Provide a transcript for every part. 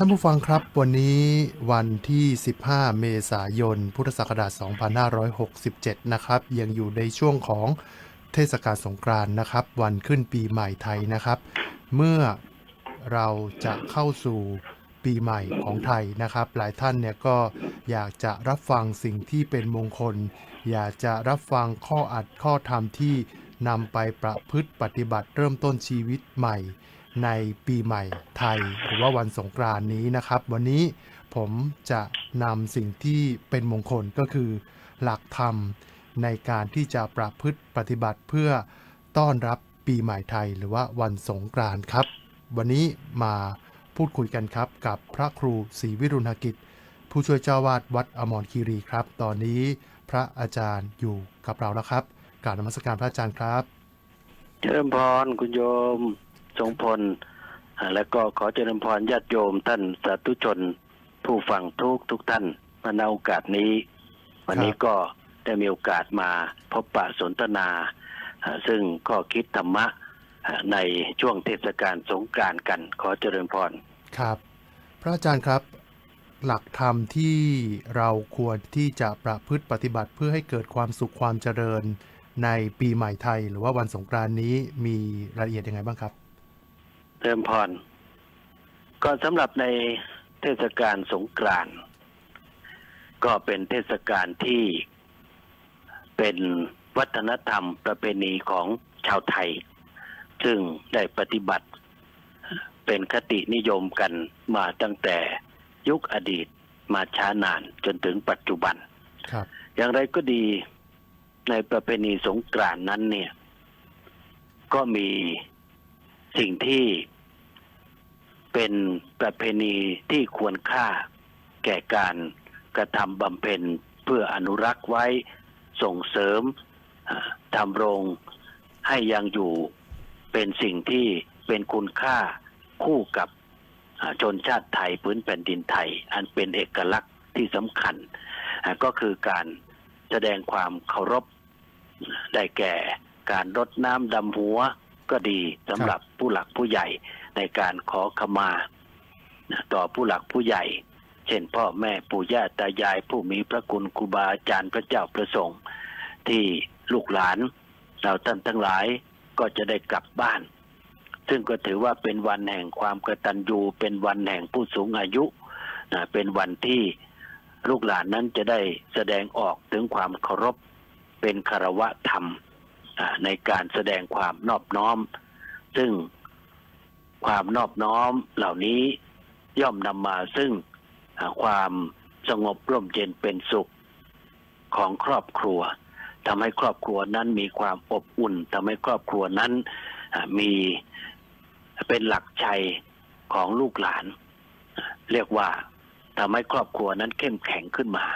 ท่านผู้ฟังครับวันนี้วันที่ 15 เมษายน พุทธศักราช 2567 นะครับ ยังอยู่ในช่วงของเทศกาลสงกรานต์นะครับ วันขึ้นปีใหม่ไทยนะครับ เมื่อเราจะเข้าสู่ปีใหม่ของไทยนะครับ หลายท่านเนี่ยก็อยากจะรับฟังสิ่งที่เป็นมงคล อยากจะรับฟังข้ออัดข้อธรรมที่นำไปประพฤติปฏิบัติเริ่มต้นชีวิตใหม่ ในปีใหม่ไทยหรือว่าวันสงกรานนี้นะครับ วันนี้ผมจะนำสิ่งที่เป็นมงคลก็คือ หลักธรรมในการที่จะประพฤติปฏิบัติเพื่อต้อนรับปีใหม่ไทยหรือว่าวันสงกรานครับ วันนี้มาพูดคุยกันครับกับพระครูศรีวิรุณกิจ ผู้ช่วยเจ้าวาดวัดอมรคีรีครับ ตอนนี้พระอาจารย์อยู่กับเราแล้วครับ การนมัสการพระอาจารย์ครับ เจริญพรคุณโยม ทรงพลอ่าแล้วก็ขอเจริญพรญาติโยมท่านสาธุชน ผู้ฟังทุกทุกท่านมาในโอกาสนี้ วันนี้ก็ได้มีโอกาสมาพบปะสนทนาอ่าซึ่งข้อคิดธรรมะอ่าในช่วงเทศกาลสงกรานต์กัน ขอเจริญพรครับ พระอาจารย์ครับหลักธรรมที่เราควรที่จะประพฤติปฏิบัติเพื่อให้เกิดความสุขความเจริญในปีใหม่ไทย หรือว่าวันสงกรานต์นี้มีรายละเอียดยังไงบ้างครับ เจริญพร ก็สำหรับในเทศกาลสงกรานต์ก็เป็นเทศกาลที่เป็นวัฒนธรรมประเพณีของชาวไทย ซึ่งได้ปฏิบัติ เป็นคตินิยมกันมาตั้งแต่ยุคอดีตมาช้านานจนถึงปัจจุบันครับ อย่างไรก็ดีในประเพณีสงกรานต์นั้นเนี่ย ก็มี สิ่งที่เป็นประเพณีที่ควรค่าแก่การกระทำบำเพ็ญเพื่ออนุรักษ์ไว้ส่งเสริมทำรงให้ยังอยู่เป็นสิ่งที่เป็นคุณค่าคู่กับชนชาติไทยพื้นแผ่นดินไทย อันเป็นเอกลักษณ์ที่สำคัญ ก็คือการแสดงความเคารพได้แก่การรดน้ำดำหัว ก็ดีสำหรับผู้หลักผู้ใหญ่ในการขอขมา ต่อผู้หลักผู้ใหญ่ เช่นพ่อแม่ปู่ย่าตายายผู้มีพระคุณครูบาอาจารย์พระเจ้าประสงค์ ที่ลูกหลานเราท่านทั้งหลายก็จะได้กลับบ้าน ซึ่งก็ถือว่าเป็นวันแห่งความกตัญญูเป็นวันแห่งผู้สูงอายุนะเป็นวันที่ลูกหลานนั้นจะได้แสดงออกถึงความเคารพเป็นคารวะธรรม ในการแสดงความนอบน้อม ซึ่งความนอบน้อมเหล่านี้ย่อมนำมาซึ่งอ่าความสงบร่มเย็นเป็นสุขของครอบครัวทำให้ครอบครัวนั้นมีความอบอุ่นทำให้ครอบครัวนั้นอ่ามีเป็นหลักชัยของลูกหลานอ่าเรียกว่าทำให้ครอบครัวนั้นเข้มแข็งขึ้นมา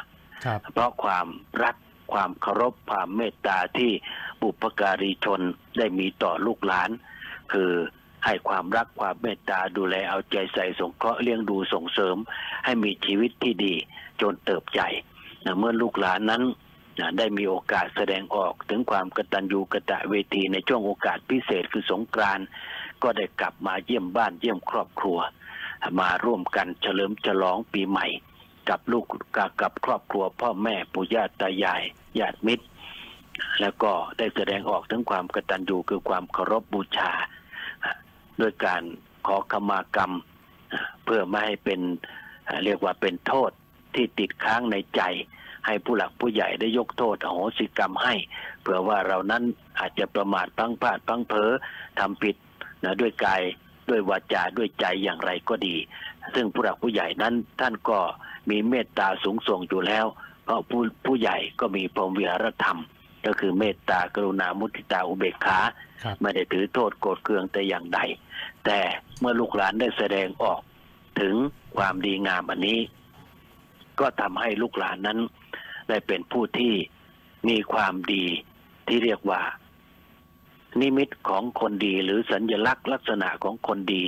ครับเพราะความรักความเคารพความเมตตาที่ บุพการีชนได้มีต่อลูกหลาน คือให้ความรักความเมตตาดูแลเอาใจใส่สงเคราะห์เลี้ยงดูส่งเสริม ให้มีชีวิตที่ดีจนเติบใหญ่เมื่อลูกหลานนั้นได้มีโอกาสแสดงออกถึงความกตัญญูกะตเวทีในช่วงโอกาสพิเศษคือสงกรานต์ก็ได้กลับมาเยี่ยมบ้านเยี่ยมครอบครัว มาร่วมกันเฉลิมฉลองปีใหม่ กับลูกกับกับครอบครัวพ่อแม่ปู่ย่าตายายญาติมิตร แล้วก็ได้แสดงออกถึงความกตัญญูคือความเคารพบูชา ด้วยการขอขมากรรม เพื่อไม่ให้เป็นเรียกว่าเป็นโทษที่ติดค้างในใจ ให้ผู้หลักผู้ใหญ่ได้ยกโทษอโหสิกรรมให้ เผื่อว่าเรานั้นอาจจะประมาทพังพลาดพังเผลอทำผิดนะด้วยกายด้วยวาจาด้วยใจอย่างไรก็ดี ซึ่งผู้หลักผู้ใหญ่นั้นท่านก็มีเมตตาสูงส่งอยู่แล้ว เพราะผู้ผู้ใหญ่ก็มีพรหมวิหารธรรม ก็คือเมตตากรุณามุทิตาอุเบกขาครับไม่ได้ถือโทษโกรธเคืองแต่อย่างใด แต่เมื่อลูกหลานได้แสดงออกถึงความดีงามอันนี้ ก็ทำให้ลูกหลานนั้น ได้เป็นผู้ที่มีความดีที่เรียกว่า นิมิตของคนดีหรือสัญลักษณ์ลักษณะของคนดี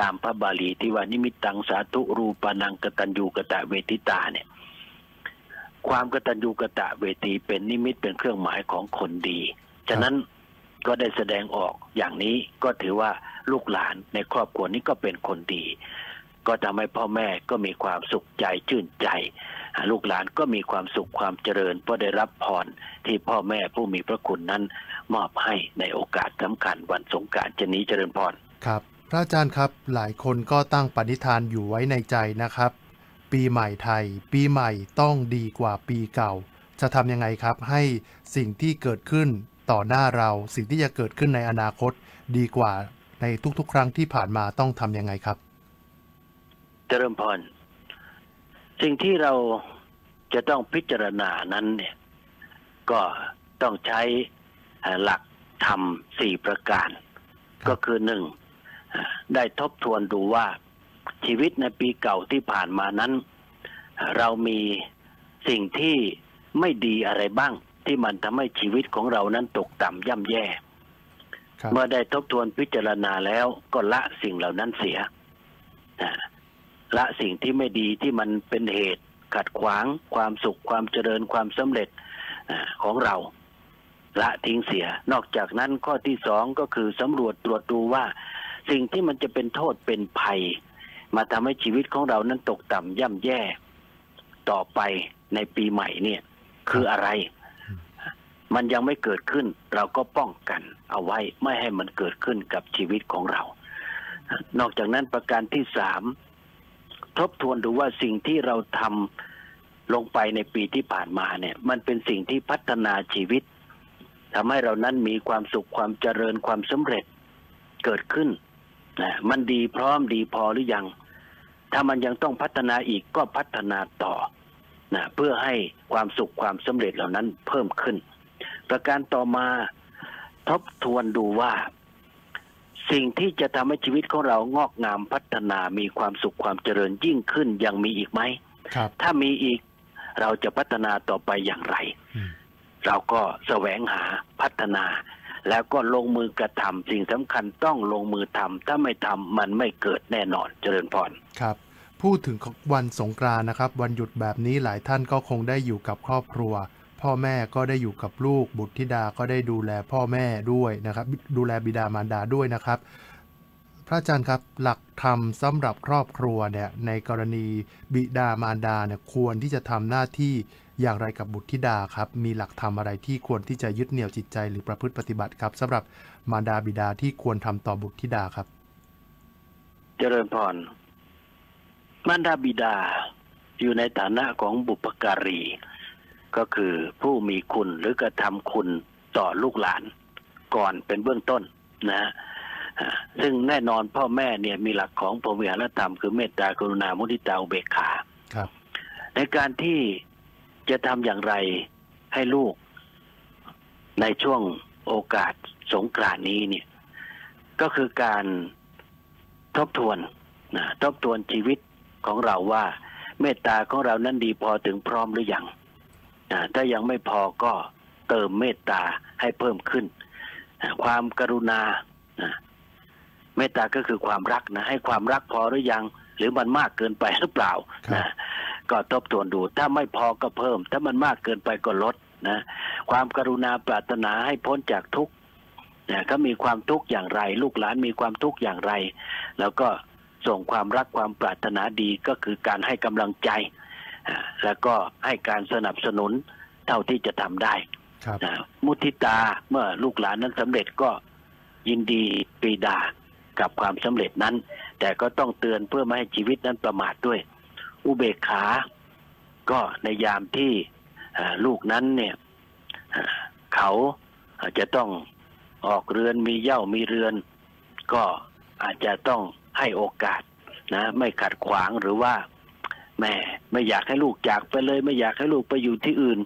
ตามพระบาลีที่ว่านิมิตตังสาธุรูปานังกตัญญูกะตะเวทิตาเนี่ย ความกตัญญูกะตะเวทีเป็นนิมิตเป็นเครื่องหมายของคนดี ฉะนั้นก็ได้แสดงออกอย่างนี้ก็ถือว่าลูกหลานในครอบครัวนี้ก็เป็นคนดี ก็ทำให้พ่อแม่ก็มีความสุขใจชื่นใจอ่าลูกหลานก็มีความสุขความเจริญเพราะได้รับพรที่พ่อแม่ผู้มีพระคุณนั้น มอบให้ในโอกาสสำคัญวันสงกรารจะนี้เจริญพรครับ พระอาจารย์ครับหลายคนก็ตั้งปณิธานอยู่ไว้ในใจนะครับ ปีใหม่ไทย ปีใหม่ต้องดีกว่าปีเก่า จะทำยังไงครับให้สิ่งที่เกิดขึ้นต่อหน้าเราสิ่งที่จะเกิดขึ้นในอนาคตดีกว่าในทุกๆ ครั้งที่ผ่านมาต้องทำยังไงครับเจริญพรสิ่งที่เราจะต้องพิจารณานั้นเนี่ย ก็ต้องใช้เอ่อหลักธรรมสี่ประการครับก็คือหนึ่งเอ่อได้ทบทวนดูว่า ชีวิตในปีเก่าที่ผ่านมานั้นเอ่อเรามีสิ่งที่ไม่ดีอะไรบ้าง ที่มันทำให้ชีวิตของเรานั้นตกต่ำย่ำแย่ครับเมื่อได้ทบทวนพิจารณาแล้วก็ละสิ่งเหล่านั้นเสียนะละสิ่งที่ไม่ดีที่มันเป็นเหตุขัดขวางความสุขความเจริญความสำเร็จอ่าของเรา ละทิ้งเสีย นอกจากนั้นข้อที่สองก็คือสำรวจตรวจดูว่า สิ่งที่มันจะเป็นโทษเป็นภัย มาทำให้ชีวิตของเรานั้นตกต่ำย่ำแย่ต่อไปในปีใหม่เนี่ย คืออะไร มันยังไม่เกิดขึ้น เราก็ป้องกัน เอาไว้ไม่ให้มันเกิดขึ้นกับชีวิตของเรา นอกจากนั้นประการที่สามทบทวนดูว่าสิ่งที่เราทำลงไปในปีที่ผ่านมาเนี่ย มันเป็นสิ่งที่พัฒนาชีวิตทำให้เรานั้นมีความสุขความเจริญความสำเร็จเกิดขึ้นนะมันดีพร้อมดีพอหรือยัง ถ้ามันยังต้องพัฒนาอีกก็พัฒนาต่อนะเพื่อให้ความสุขความสำเร็จเหล่านั้นเพิ่มขึ้น ประการต่อมาทบทวนดูว่า สิ่งที่จะทำให้ชีวิตของเรางอกงามพัฒนามีความสุขความเจริญยิ่งขึ้นยังมีอีกไหมครับถ้ามีอีกเราจะพัฒนาต่อไปอย่างไรอืมเราก็แสวงหาพัฒนา แล้วก็ลงมือกระทำสิ่งสำคัญต้องลงมือทำถ้าไม่ทำมันไม่เกิดแน่นอนเจริญพรครับพูดถึงวันสงกรานต์นะครับ วันหยุดแบบนี้หลายท่านก็คงได้อยู่กับครอบครัว พ่อแม่ก็ได้อยู่กับลูก บุตรธิดาก็ได้ดูแลพ่อแม่ด้วยนะครับ ดูแลบิดามารดาด้วยนะครับ พระอาจารย์ครับหลักธรรมสำหรับครอบครัวเนี่ยในกรณีบิดามารดาเนี่ยควรที่จะทำหน้าที่ อย่างไรกับบุตรธิดาครับ มีหลักธรรมอะไรที่ควรที่จะยึดเหนี่ยวจิตใจหรือประพฤติปฏิบัติครับสำหรับมารดาบิดาที่ควรทำต่อบุตรธิดาครับ เจริญพรมารดาบิดาอยู่ในฐานะของบุปการี ก็คือผู้มีคุณหรือกระทำคุณต่อลูกหลาน ก่อนเป็นเบื้องต้นนะอ่าซึ่งแน่นอนพ่อแม่เนี่ยมีหลักของพรหมวิหารธรรมคือเมตตากรุณามุทิตาอุเบกขาครับ ในการที่ จะทำอย่างไรให้ลูก ในช่วงโอกาสสงกรานนี้เนี่ย ก็คือการทบทวนนะทบทวนชีวิตของเราว่า เมตตาของเรานั้นดีพอถึงพร้อมหรือยังนะถ้ายังไม่พอก็เติมเมตตาให้เพิ่มขึ้นนะความกรุณานะเมตตาก็คือความรักนะให้ความรักพอหรือยัง หรือมันมากเกินไปหรือเปล่านะ ก็ทบทวนดู ถ้าไม่พอก็เพิ่ม ถ้ามันมากเกินไปก็ลดนะความกรุณาปรารถนาให้พ้นจากทุกข์นะเขามีความทุกข์อย่างไร ลูกหลานมีความทุกข์อย่างไร แล้วก็ส่งความรักความปรารถนาดีก็คือการให้กำลังใจอ่าแล้วก็ให้การสนับสนุนเท่าที่จะทำได้ครับนะมุทิตาเมื่อลูกหลานนั้นสำเร็จก็ยินดีปรีดากับความสำเร็จนั้น แต่ก็ต้องเตือนเพื่อไม่ให้ชีวิตนั้นประมาทด้วย อุเบกขา ก็ในยามที่ลูกนั้นเนี่ยเขาจะต้องออกเรือนมีเย้ามีเรือน ก็อาจจะต้องให้โอกาสนะ ไม่ขัดขวางหรือว่าแม่ไม่อยากให้ลูกจากไปเลย ไม่อยากให้ลูกไปอยู่ที่อื่น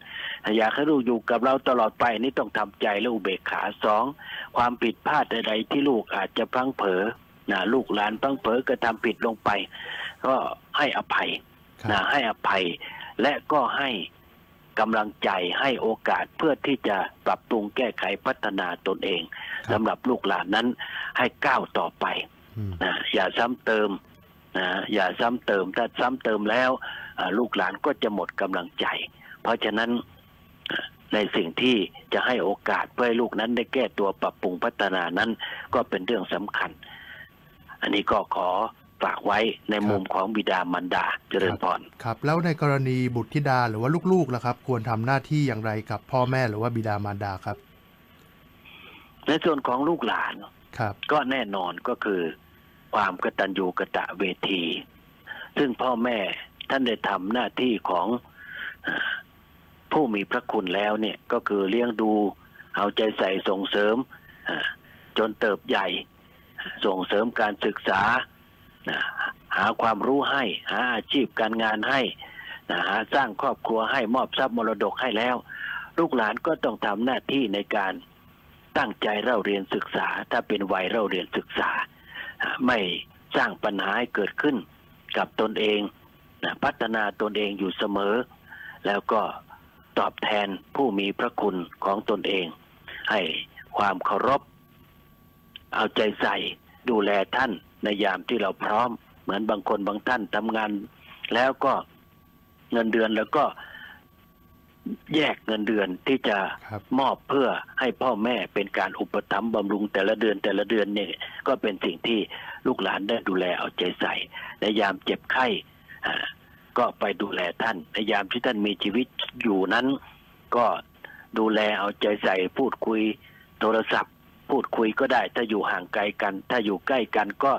อยากให้ลูกอยู่กับเราตลอดไปนี่ต้องทำใจและอุเบกขาสองความผิดพลาดใดๆที่ลูกอาจจะพลั้งเผลอนะลูกหลานพลั้งเผลอกระทำผิดลงไป ก็ให้อภัย นะให้อภัย และก็ให้กำลังใจให้โอกาสเพื่อที่จะปรับปรุงแก้ไขพัฒนาตนเองครับสำหรับลูกหลานนั้นให้ก้าวต่อไปอืมนะอย่าซ้ำเติมนะอย่าซ้ำเติมถ้าซ้ำเติมแล้วอ่าลูกหลานก็จะหมดกำลังใจ เพราะฉะนั้นอ่าในสิ่งที่จะให้โอกาสเพื่อให้ลูกนั้นได้แก้ตัวปรับปรุงพัฒนานั้นก็เป็นเรื่องสำคัญ อันนี้ก็ขอ ฝากไว้ในมุมของบิดามารดาเจริญพรครับ แล้วในกรณีบุตรธิดาหรือว่าลูกๆล่ะครับ ควรทำหน้าที่อย่างไรกับพ่อแม่หรือว่าบิดามารดาครับ ในส่วนของลูกหลานครับ ก็แน่นอนก็คือความกตัญญูกะตะเวที ซึ่งพ่อแม่ท่านได้ทำหน้าที่ของเอ่อผู้มีพระคุณแล้วเนี่ยก็คือเลี้ยงดูเอาใจใส่ส่งเสริมเอ่อจนเติบใหญ่ ส่งเสริมการศึกษา นะหาความรู้ให้ หาอาชีพการงานให้นะหาสร้างครอบครัวให้มอบทรัพย์มรดกให้แล้ว ลูกหลานก็ต้องทำหน้าที่ในการตั้งใจเล่าเรียนศึกษา ถ้าเป็นวัยเล่าเรียนศึกษาอ่าไม่สร้างปัญหาให้เกิดขึ้นกับตนเองนะพัฒนาตนเองอยู่เสมอ แล้วก็ตอบแทนผู้มีพระคุณของตนเอง ให้ความเคารพ เอาใจใส่ดูแลท่าน ในยามที่เราพร้อม เหมือนบางคนบางท่านทำงาน แล้วก็เงินเดือนแล้วก็แยกเงินเดือนที่จะครับมอบเพื่อให้พ่อแม่เป็นการอุปถัมภ์บำรุงแต่ละเดือนแต่ละเดือนเนี่ย ก็เป็นสิ่งที่ลูกหลานได้ดูแลเอาใจใส่ในยามเจ็บไข้อ่าก็ไปดูแลท่านในยามที่ท่านมีชีวิตอยู่นั้น ก็ดูแลเอาใจใส่พูดคุยโทรศัพท์ พูดคุยก็ได้ ถ้าอยู่ห่างไกลกัน ถ้าอยู่ใกล้กันก็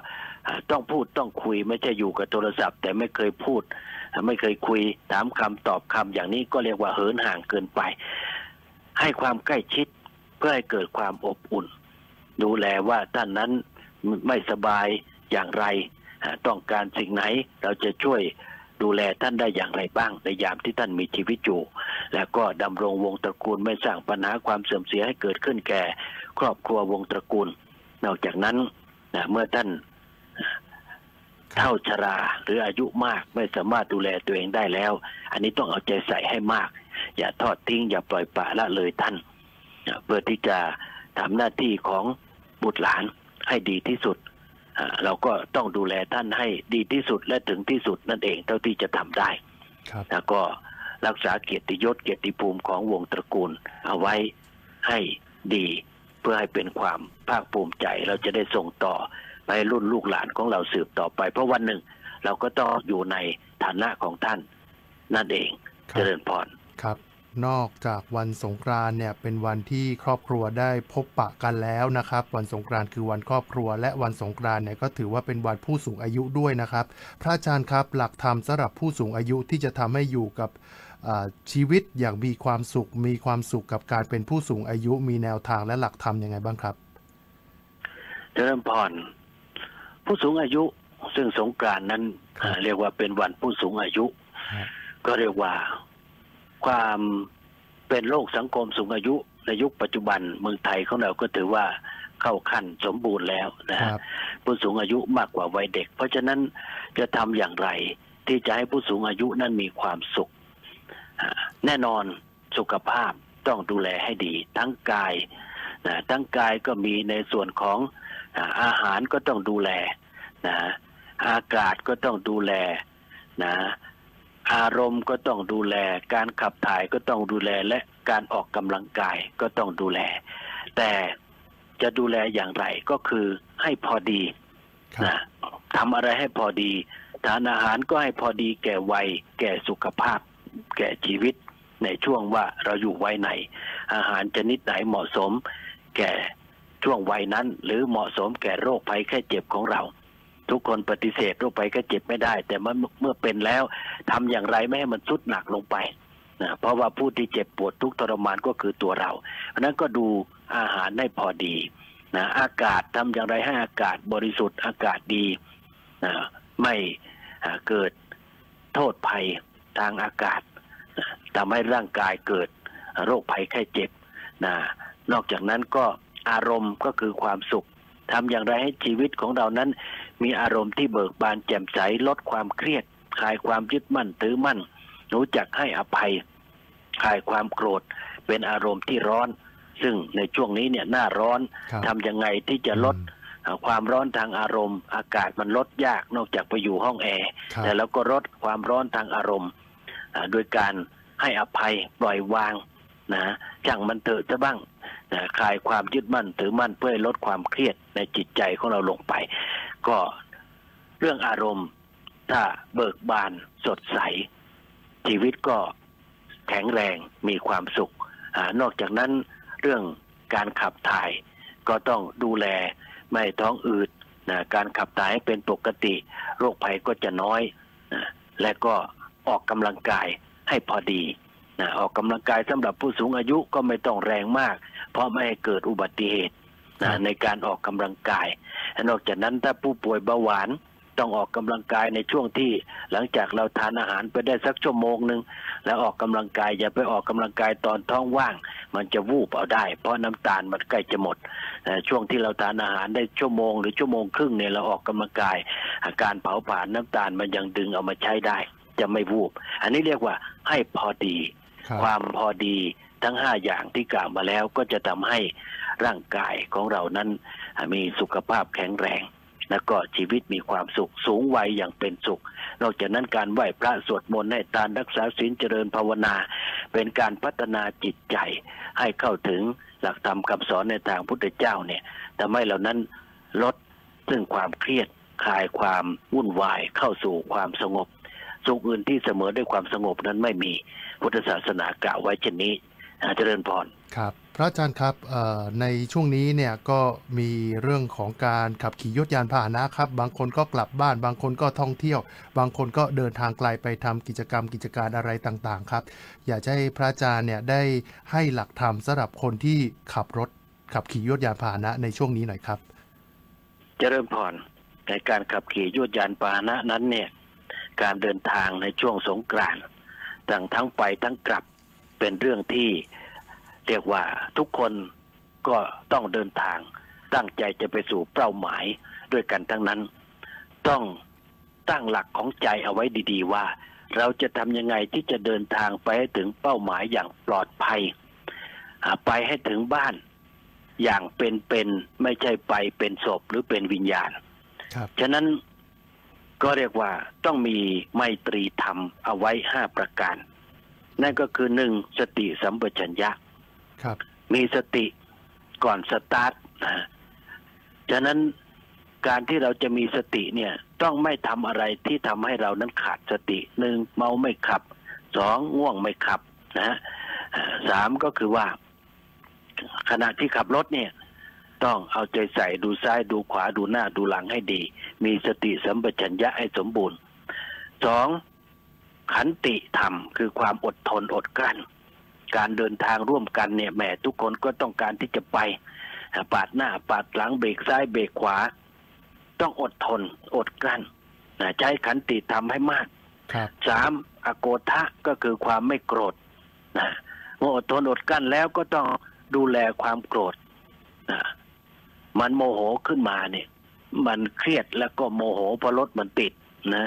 ต้องพูดต้องคุยไม่ใช่อยู่กับโทรศัพท์ แต่ไม่เคยพูด ไม่เคยคุยถามคำตอบคำอย่างนี้ก็เรียกว่าเหินห่างเกินไป ให้ความใกล้ชิดเพื่อให้เกิดความอบอุ่น ดูแลว่าท่านนั้นไม่สบายอย่างไร ต้องการสิ่งไหนเราจะช่วยดูแลท่านได้อย่างไรบ้างในยามที่ท่านมีชีวิตอยู่ แล้วก็ดำรงวงตระกูลไม่สร้างปัญหาความเสื่อมเสียให้เกิดขึ้นแก่ ครอบครัววงตระกูล นอกจากนั้นนะเมื่อท่านครับเท่าชราหรืออายุมากไม่สามารถดูแลตัวเองได้แล้ว อันนี้ต้องเอาใจใส่ให้มาก อย่าทอดทิ้ง อย่าปล่อยปละละเลยท่านนะเพื่อที่จะทำหน้าที่ของบุตรหลานให้ดีที่สุดอ่าเราก็ต้องดูแลท่านให้ดีที่สุดและถึงที่สุดนั่นเองเท่าที่จะทำได้ครับแล้วก็ รักษาเกียรติยศเกียรติภูมิของวงตระกูล เอาไว้ให้ดีเพื่อให้เป็นความภาคภูมิใจเราจะได้ส่งต่อไปให้รุ่นลูกหลานของเราสืบต่อไป เพราะวันหนึ่งเราก็ต้องอยู่ในฐานะของท่าน นั่นเองครับเจริญพรครับ นอกจากวันสงกรานต์เนี่ยเป็นวันที่ครอบครัวได้พบปะกันแล้วนะครับ วันสงกรานต์คือวันครอบครัว และวันสงกรานต์เนี่ยก็ถือว่าเป็นวันผู้สูงอายุด้วยนะครับ พระอาจารย์ครับ หลักธรรมสำหรับผู้สูงอายุที่จะทำให้อยู่กับอ่า ชีวิตอย่างมีความสุข มีความสุขกับการเป็นผู้สูงอายุมีแนวทางและหลักธรรมยังไงบ้างครับ เจริญพรผู้สูงอายุซึ่งสงกรานต์นั้นครับอ่าเรียกว่าเป็นวันผู้สูงอายุครับก็เรียกว่าความเป็นโลกสังคมสูงอายุในยุคปัจจุบันเมืองไทยของเราก็ถือว่าเข้าขั้นสมบูรณ์แล้วนะคฮะรับผู้สูงอายุมากกว่าวัยเด็ก เพราะฉะนั้นจะทำอย่างไรที่จะให้ผู้สูงอายุนั้นมีความสุขอ่า แน่นอนสุขภาพต้องดูแลให้ดี ทั้งกายนะทั้งกายก็มีในส่วนของอ่าอาหารก็ต้องดูแลนะอากาศก็ต้องดูแลนะอารมณ์ก็ต้องดูแล การขับถ่ายก็ต้องดูแลและการออกกำลังกายก็ต้องดูแล แต่จะดูแลอย่างไรก็คือให้พอดีครับนะทำอะไรให้พอดี ทานอาหารก็ให้พอดีแก่วัยแก่สุขภาพ แก่ชีวิตในช่วงว่าเราอยู่วัยไหน อาหารชนิดไหนเหมาะสมแก่ช่วงวัยนั้น หรือเหมาะสมแก่โรคภัยแค่เจ็บของเรา ทุกคนปฏิเสธโรคภัยแค่เจ็บไม่ได้ แต่เมื่อเมื่อเป็นแล้วทำอย่างไรไม่ให้มันสุดหนักลงไปนะเพราะว่าผู้ที่เจ็บปวดทุกทรมานก็คือตัวเราเพราะนั้นก็ดูอาหารให้พอดีนะอากาศทำอย่างไรให้อากาศบริสุทธิ์อากาศดีนะไม่เกิดโทษภัย ทางอากาศนะทำให้ร่างกายเกิดโรคภัยไข้เจ็บนะนอกจากนั้นก็อารมณ์ก็คือความสุขทำอย่างไรให้ชีวิตของเรานั้น มีอารมณ์ที่เบิกบานแจ่มใสลดความเครียดคลายความยึดมั่นถือมั่น รู้จักให้อภัยคลายความโกรธ เป็นอารมณ์ที่ร้อน ซึ่งในช่วงนี้เนี่ยหน้าร้อนครับทำยังไงที่จะลดอืมเอ่อความร้อนทางอารมณ์ อากาศมันลดยากนอกจากไปอยู่ห้องแอร์ครับแต่แล้วก็ลดความร้อนทางอารมณ์อ่า โดยการให้อภัยปล่อยวางนะช่างมันเถอะจะบ้างนะคลายความยึดมั่นถือมั่นเพื่อลดความเครียดในจิตใจของเราลงไป ก็เรื่องอารมณ์ถ้าเบิกบานสดใส ชีวิตก็แข็งแรงมีความสุขอนอกจากนั้นเรื่องการขับถ่ายก็ต้องดูแลไม่ท้องอืดนะการขับถ่ายเป็นปกติ โรคภัยก็จะน้อยนะและก็ ออกกำลังกายให้พอดีนะออกกำลังกายสำหรับผู้สูงอายุก็ไม่ต้องแรงมาก เพราะไม่ให้เกิดอุบัติเหตุครันะบในการออกกำลังกาย นอกจากนั้นถ้าผู้ป่วยเบาหวานต้องออกกำลังกายในช่วงที่หลังจากเราทานอาหารไปได้สักชั่วโมงหนึ่งแล้วออกกำลังกายอย่าไปออกกำลังกายตอนท้องว่าง มันจะวูบเอาได้ เพราะน้ำตาลมันใกล้จะหมดเอ่อช่วงที่เราทานอาหารได้ชั่วโมง หรือชั่วโมงครึ่งเนี่ยเราออกกำลังกาย อาการเผาผลาญน้ำตาลมันยังดึงเอามาใช้ได้ จะไม่วูบ อันนี้เรียกว่าให้พอดีครับความพอดีทั้งห้าอย่างที่กล่าวมาแล้วก็จะทำให้ร่างกายของเรานั้น มีสุขภาพแข็งแรง แล้วก็ชีวิตมีความสุขสูงวัยอย่างเป็นสุข นอกจากนั้นการไหว้พระสวดมนต์ให้ทานรักษาศีลเจริญภาวนา เป็นการพัฒนาจิตใจ ให้เข้าถึงหลักธรรมคำสอนในทางพุทธเจ้าเนี่ยทำให้เรานั้นลดซึ่งความเครียดคลายความวุ่นวายเข้าสู่ความสงบ สุขอื่นที่เสมอด้วยความสงบนั้นไม่มีพุทธศาสนากล่าวไว้เช่นนี้อ่าเจริญพรครับพระอาจารย์ครับเอ่อในช่วงนี้เนี่ยก็มีเรื่องของการขับขี่ยถยานพาหนะครับ บางคนก็กลับบ้าน บางคนก็ท่องเที่ยว บางคนก็เดินทางไกลไปทำกิจกรรมกิจการอะไรต่างๆ ครับ อยากจะให้พระอาจารย์เนี่ยได้ให้หลักธรรมสำหรับคนที่ขับรถขับขี่ยถยานพาหนะในช่วงนี้หน่อยครับ เจริญพรในการขับขี่ยวดยานพาหนะนั้นเนี่ย การเดินทางในช่วงสงกรานต์ต่างทั้งไปทั้งกลับเป็นเรื่องที่เรียกว่าทุกคนก็ต้องเดินทาง ตั้งใจจะไปสู่เป้าหมายด้วยกันทั้งนั้น ต้องตั้งหลักของใจเอาไว้ดี ๆ ว่า เราจะทำยังไงที่จะเดินทางไปให้ถึงเป้าหมายอย่างปลอดภัยอ่าไปให้ถึงบ้านอย่างเป็นๆไม่ใช่ไปเป็นศพหรือเป็นวิญญาณ ครับ ฉะนั้น ก็เรียกว่าต้องมีไมตรีธรรมเอาไว้ห้าประการ นั่นก็คือหนึ่งสติสัมปชัญญะครับ มีสติก่อนสตาร์ทนะฉะนั้นการที่เราจะมีสติเนี่ยต้องไม่ทำอะไรที่ทำให้เรานั้นขาดสติหนึ่งเมาไม่ขับสองง่วงไม่ขับนะฮะอ่าสามก็คือว่า ขณะที่ขับรถเนี่ย ต้องเอาใจใส่ดูซ้ายดูขวาดูหน้าดูหลังให้ดี มีสติสัมปชัญญะให้สมบูรณ์สองขันติธรรมคือความอดทนอดกลั้น การเดินทางร่วมกันเนี่ยแหมทุกคนก็ต้องการที่จะไปอ่าปาดหน้าปาดหลังเบรกซ้ายเบรกขวา ต้องอดทนอดกลั้นนะใช้ขันติธรรมให้มากครับสามอโกทะก็คือความไม่โกรธนะเมื่ออดทนอดกลั้นแล้วก็ต้องดูแลความโกรธนะ มันโมโหขึ้นมาเนี่ย มันเครียดแล้วก็โมโหเพราะรถมันติดนะ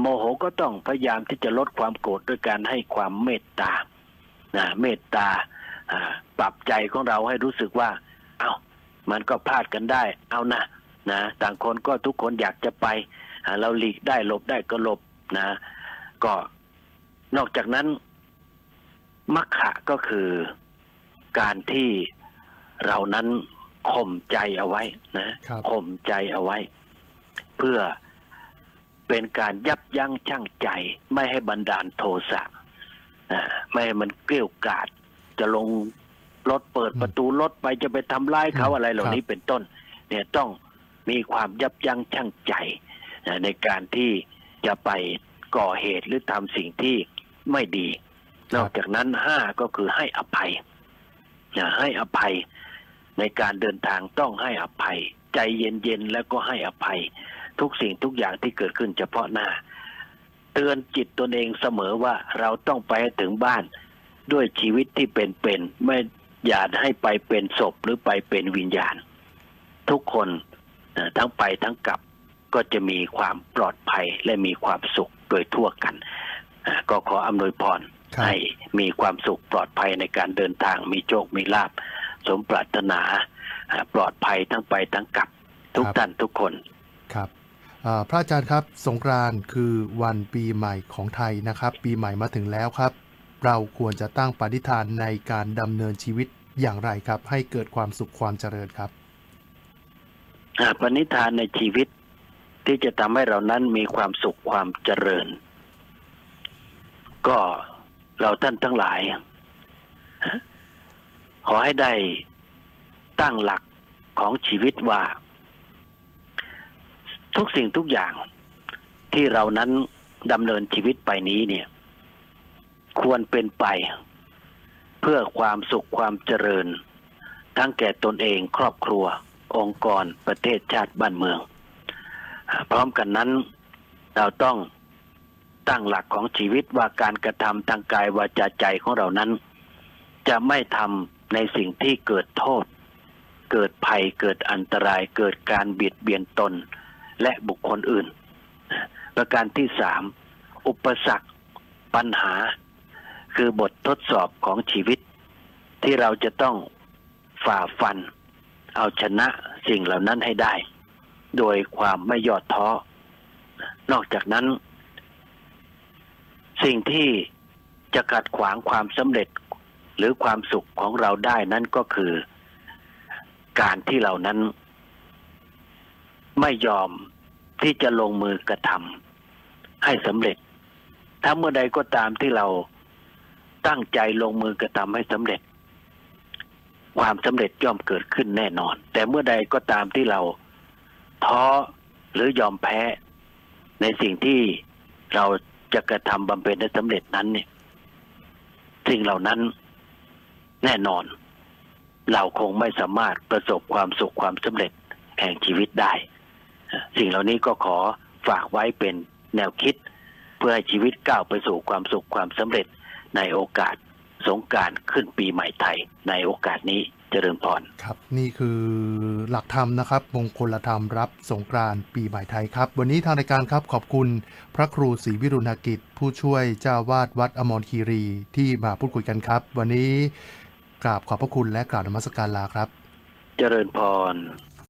โมโหก็ต้องพยายามที่จะลดความโกรธด้วยการให้ความเมตตานะเมตตาปรับใจของเราให้รู้สึกว่า เอา้ามันก็พลาดกันได้ เอานะนะต่างคนก็ทุกคนอยากจะไป เราหลีกได้หลบได้ก็หลบนะ ก็นอกจากนั้นมัคคะก็คือการที่เรานั้น ข่มใจเอาไว้นะครับข่มใจเอาไว้ เพื่อเป็นการยับยั้งชั่งใจ ไม่ให้บันดาลโทสะอ่าไม่ให้มันเกลี้ยวกราดจะลงรถเปิดอืมประตูรถไปจะไปทำร้ายเขาอืมอะไรเหล่าครับนี้เป็นต้น เนี่ยต้องมีความยับยั้งชั่งใจนะในการที่จะไปก่อเหตุหรือทำสิ่งที่ไม่ดีครับนอกจากนั้นห้าก็คือให้อภัยนะให้อภัย ในการเดินทางต้องให้อภัย ใจเย็นๆแล้วก็ให้อภัย ทุกสิ่งทุกอย่างที่เกิดขึ้นเฉพาะหน้า เตือนจิตตนเองเสมอว่าเราต้องไปให้ถึงบ้าน ด้วยชีวิตที่เป็นๆไม่อย่าให้ไปเป็นศพหรือไปเป็นวิญญาณ ทุกคนนะทั้งไปทั้งกลับก็จะมีความปลอดภัยและมีความสุขโดยทั่วกันอ่าก็ขออำนวยพรครับให้มีความสุขปลอดภัยในการเดินทางมีโชคมีลาบ สมปรารถนาอ่าปลอดภัยทั้งไปทั้งกลับทุกท่านทุกคนครับอ่าพระอาจารย์ครับสงกรานต์คือวันปีใหม่ของไทยนะครับ ปีใหม่มาถึงแล้วครับ เราควรจะตั้งปณิธานในการดำเนินชีวิตอย่างไรครับ ให้เกิดความสุขความเจริญครับอ่าปณิธานในชีวิตที่จะทำให้เรานั้นมีความสุขความเจริญ ก็เราท่านทั้งหลายข อให้ได้ตั้งหลักของชีวิตว่า ทุกสิ่งทุกอย่างที่เรานั้นดำเนินชีวิตไปนี้เนี่ย ควรเป็นไป เพื่อความสุขความเจริญ ทั้งแก่ตนเองครอบครัว องค์กรประเทศชาติบ้านเมือง พร้อมกันนั้น เราต้องตั้งหลักของชีวิตว่าการกระทำทางกายวาจาใจของเรานั้น จะไม่ทำ ในสิ่งที่เกิดโทษ เกิดภัยเกิดอันตราย เกิดการเบียดเบียนตนและบุคคลอื่น ประการที่สามอุปสรรคปัญหา คือบททดสอบของชีวิต ที่เราจะต้องฝ่าฟัน เอาชนะสิ่งเหล่านั้นให้ได้ โดยความไม่ย่อท้อ นอกจากนั้น สิ่งที่จะขัดขวางความสำเร็จ หรือความสุขของเราได้นั่นก็คือ การที่เรานั้น ไม่ยอมที่จะลงมือกระทำให้สำเร็จ ถ้าเมื่อใดก็ตามที่เราตั้งใจลงมือกระทำให้สำเร็จ ความสำเร็จย่อมเกิดขึ้นแน่นอน แต่เมื่อใดก็ตามที่เราท้อหรือยอมแพ้ ในสิ่งที่เราจะกระทำบำเพ็ญให้สำเร็จนั้นเนี่ยสิ่งเหล่านั้น แน่นอน เราคงไม่สามารถประสบความสุขความสำเร็จแห่งชีวิตได้ สิ่งเหล่านี้ก็ขอฝากไว้เป็นแนวคิด เพื่อให้ชีวิตก้าวไปสู่ความสุขความสำเร็จในโอกาสสงการขึ้นปีใหม่ไทยในโอกาสนี้เจริญพรครับนี่คือหลักธรรมนะครับมงคลธรรมรับสงกรานต์ปีใหม่ไทยครับ วันนี้ทางรายการครับขอบคุณพระครูศรีวิรุณกิจ ผู้ช่วยเจ้าวาดวัดอมรคีรีที่มาพูดคุยกันครับ วันนี้ กราบขอบพระคุณและกราบนมัสการลาครับ เจริญพร